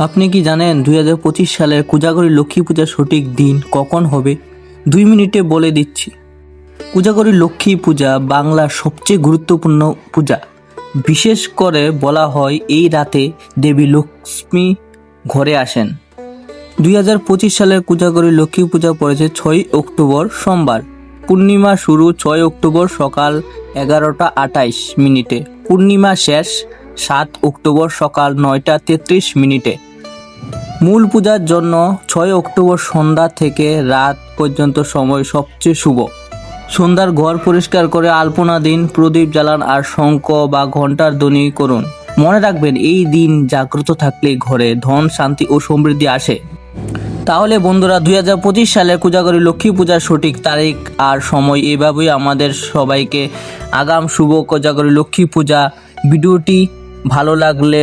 আপনি কি জানেন দুই হাজার পঁচিশ সালের কুজাগরী লক্ষ্মী পূজার সঠিক দিন কখন হবে? দুই মিনিটে বলে দিচ্ছি। কুজাগরী লক্ষ্মী পূজা বাংলার সবচেয়ে গুরুত্বপূর্ণ পূজা। বিশেষ করে বলা হয় এই রাতে দেবী লক্ষ্মী ঘরে আসেন। দুই হাজার পঁচিশ সালের কুজাগরী লক্ষ্মী পূজা পড়েছে ছয় অক্টোবর সোমবার। পূর্ণিমা শুরু ছয় অক্টোবর সকাল এগারোটা আটাইশ মিনিটে। পূর্ণিমা শেষ সাত অক্টোবর সকাল নয়টা তেত্রিশ মিনিটে। মূল পূজার জন্য ছয় অক্টোবর সন্ধ্যা থেকে রাত পর্যন্ত সময় সবচেয়ে শুভ। সন্ধ্যার ঘর পরিষ্কার করে আলপনা দিন, প্রদীপ জ্বালান আর শঙ্খ বা ঘণ্টার ধ্বনি করুন। মনে রাখবেন, এই দিন জাগ্রত থাকলে ঘরে ধন, শান্তি ও সমৃদ্ধি আসে। তাহলে বন্ধুরা, দুই হাজার পঁচিশ সালে কুজাগরী লক্ষ্মী পূজার সঠিক তারিখ আর সময় এভাবেই আমাদের সবাইকে আগাম শুভ কোজাগরী লক্ষ্মী পূজা। ভিডিওটি ভালো লাগলে